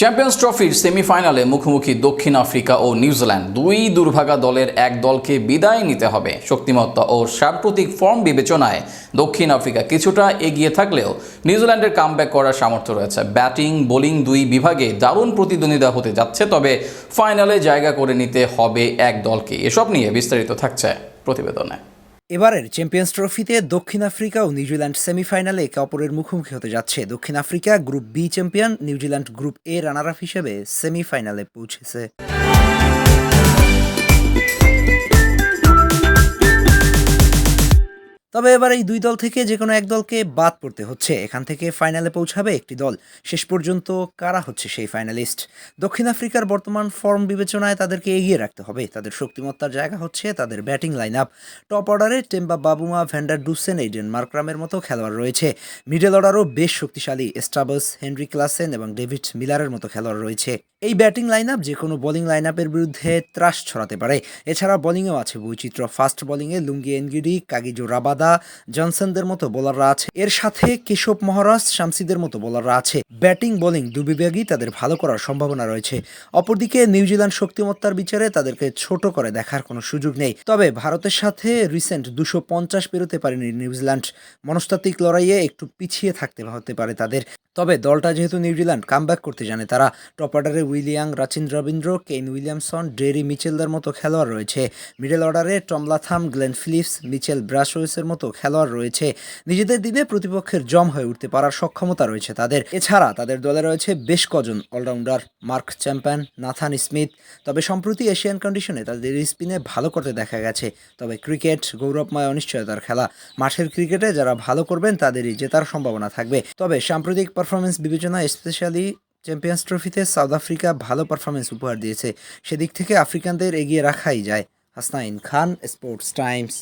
Champions ট্রফির সেমিফাইনালে মুখোমুখি দক্ষিণ আফ্রিকা ও নিউজিল্যান্ড দুই দুর্ভাগা দলের এক দলকে বিদায় নিতে হবে। শক্তিমত্তা ও সাম্প্রতিক ফর্ম বিবেচনায় দক্ষিণ আফ্রিকা কিছুটা এগিয়ে থাকলেও নিউজিল্যান্ডের কামব্যাক করার সামর্থ্য রয়েছে। ব্যাটিং, বোলিং দুই বিভাগে দারুণ প্রতিদ্বন্দ্বিতা হতে যাচ্ছে, তবে ফাইনালে জায়গা করে নিতে হবে এক দলকে। এসব নিয়ে বিস্তারিত থাকছে প্রতিবেদনে। এবারের চ্যাম্পিয়ন্স ট্রফিতে দক্ষিণ আফ্রিকা ও নিউজিল্যান্ড সেমিফাইনালে একে অপরের মুখোমুখি হতে যাচ্ছে। দক্ষিণ Africa group B champion, New Zealand group A runner up হিসেবে সেমিফাইনালে পৌঁছেছে। তবে এবার এই দুই দল থেকে যে কোনো এক দলকে বাদ পড়তে হচ্ছে। এখান থেকে ফাইনালে পৌঁছাবে একটি দল। শেষ পর্যন্ত কারা হচ্ছে সেই ফাইনালিস্ট? দক্ষিণ আফ্রিকার বর্তমান ফর্ম বিবেচনায় তাদেরকে এগিয়ে রাখতে হবে। তাদের শক্তিমত্তার জায়গা হচ্ছে তাদের ব্যাটিং লাইন আপ টপ অর্ডারে Temba Bavuma van der Dussen Aiden মার্ক্রামের মতো খেলোয়াড় রয়েছে। মিডল অর্ডারও বেশ শক্তিশালী। স্টাবস, হেনরি ক্লাসেন এবং ডেভিড মিলারের মতো খেলোয়াড় রয়েছে। এই ব্যাটিং লাইন আপ যে কোনো বোলিং লাইন আপের বিরুদ্ধে ত্রাস ছড়াতে পারে। এছাড়া বোলিংয়েও আছে বৈচিত্র্য। ফাস্ট বোলিংয়ে লুঙ্গি, এনগিডি, কাগিজো রাবাদা জনসনদের মতো বোলাররা আছে। এর সাথে কেশব মহারাজ, শামসিদের মতো বোলাররা আছে। ব্যাটিং, বোলিং দুবিভাগই তাদের ভালো করার সম্ভাবনা রয়েছে। অপরদিকে নিউজিল্যান্ড শক্তিমত্তার বিচারে তাদেরকে ছোট করে দেখার কোনো সুযোগ নেই। তবে ভারতের সাথে রিসেন্ট দুশো পঞ্চাশ পেরোতে পারেনি নিউজিল্যান্ড মনস্তাত্ত্বিক লড়াইয়ে একটু পিছিয়ে থাকতে হতে পারে তাদের। তবে দলটা যেহেতু নিউজিল্যান্ড কামব্যাক করতে জানে। তারা টপ অর্ডারে Will Young, Rachin Rabindra Kane Williamson, Daryl মিচেলদের মতো খেলোয়াড় রয়েছে। মিডল অর্ডারে Tom Latham Glenn Phillips, Mitchell ব্রাশওয়েসের মতো খেলোয়াড় রয়েছে। নিজেদের দিনে প্রতিপক্ষের জম হয়ে উঠতে পারার সক্ষমতা রয়েছে তাদের। এছাড়া তাদের দলে রয়েছে বেশ কজন allrounder Mark Chapman Nathan Smith. তবে সম্প্রতি এশিয়ান কন্ডিশনে তাদের স্পিনে ভালো করতে দেখা গেছে। তবে ক্রিকেট গৌরবময় অনিশ্চয়তার খেলা। মাঠের ক্রিকেটে যারা ভালো করবেন, তাদেরই জেতার সম্ভাবনা থাকবে। তবে সাম্প্রতিক পারফরমেন্স বিবেচনা স্পেশালি চ্যাম্পিয়ন্স ট্রফিতে সাউথ আফ্রিকা ভালো পারফরমেন্স উপহার দিয়েছে। সেদিক থেকে আফ্রিকানদের এগিয়ে রাখাই যায়। হাসনাইন খান স্পোর্টস টাইমস